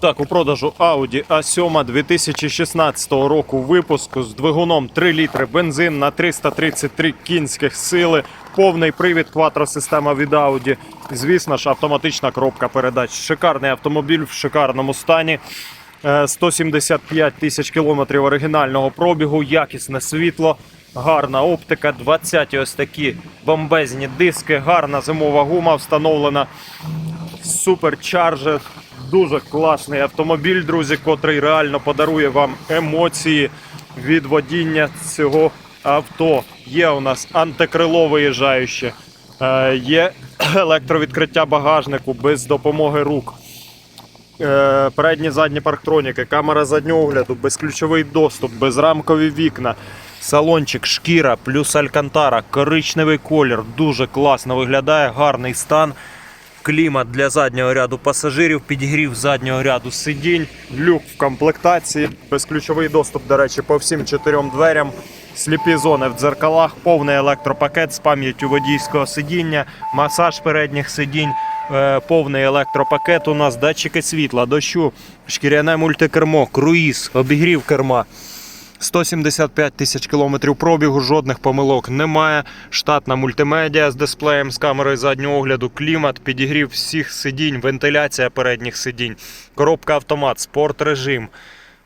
Так, у продажу Audi A7 2016 року випуску з двигуном 3 літри бензин на 333 кінських сили, повний привід квадросистема від Audi. Звісно ж, автоматична коробка передач. Шикарний автомобіль в шикарному стані. Е, 175 тисяч кілометрів оригінального пробігу, якісне світло, гарна оптика, 20 ось такі бомбезні диски, гарна зимова гума встановлена. Суперчаржер. Дуже класний автомобіль, друзі, котрий реально подарує вам емоції від водіння цього авто. Є у нас антикрило виїжджаюче, е, є електровідкриття багажнику без допомоги рук. Е, передні задні парктроніки, камера заднього огляду, безключовий доступ, безрамкові вікна, салончик, шкіра, плюс алькантара, коричневий колір, дуже класно виглядає, гарний стан. Клімат для заднього ряду пасажирів, підігрів заднього ряду сидінь, люк в комплектації, безключовий доступ, до речі, по всім чотирьом дверям, сліпі зони в дзеркалах, повний електропакет з пам'яттю водійського сидіння, масаж передніх сидінь, е, повний електропакет. У нас датчики світла, дощу, шкіряне мультикермо, круїз, обігрів керма. 175 тисяч кілометрів пробігу, жодних помилок немає. Штатна мультимедіа з дисплеєм з камерою заднього огляду, клімат, підігрів всіх сидінь, вентиляція передніх сидінь, коробка автомат, спорт режим.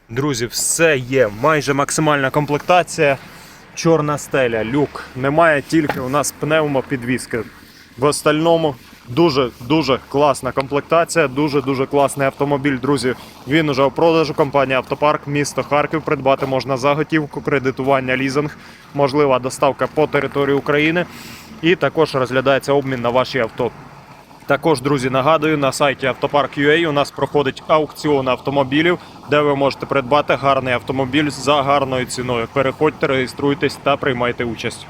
Друзі, все є. Майже максимальна комплектація. Чорна стеля, люк. Немає тільки у нас пневмопідвіски. В остальному дуже дуже класна комплектація, дуже дуже класний автомобіль. Друзі, він уже у продажу. Компанія Автопарк, місто Харків. Придбати можна за готівку, кредитування, лізинг, можлива доставка по території України. І також розглядається обмін на ваші авто. Також, друзі, нагадую, на сайті Автопарк.ua у нас проходить аукціон автомобілів, де ви можете придбати гарний автомобіль за гарною ціною. Переходьте, реєструйтесь та приймайте участь.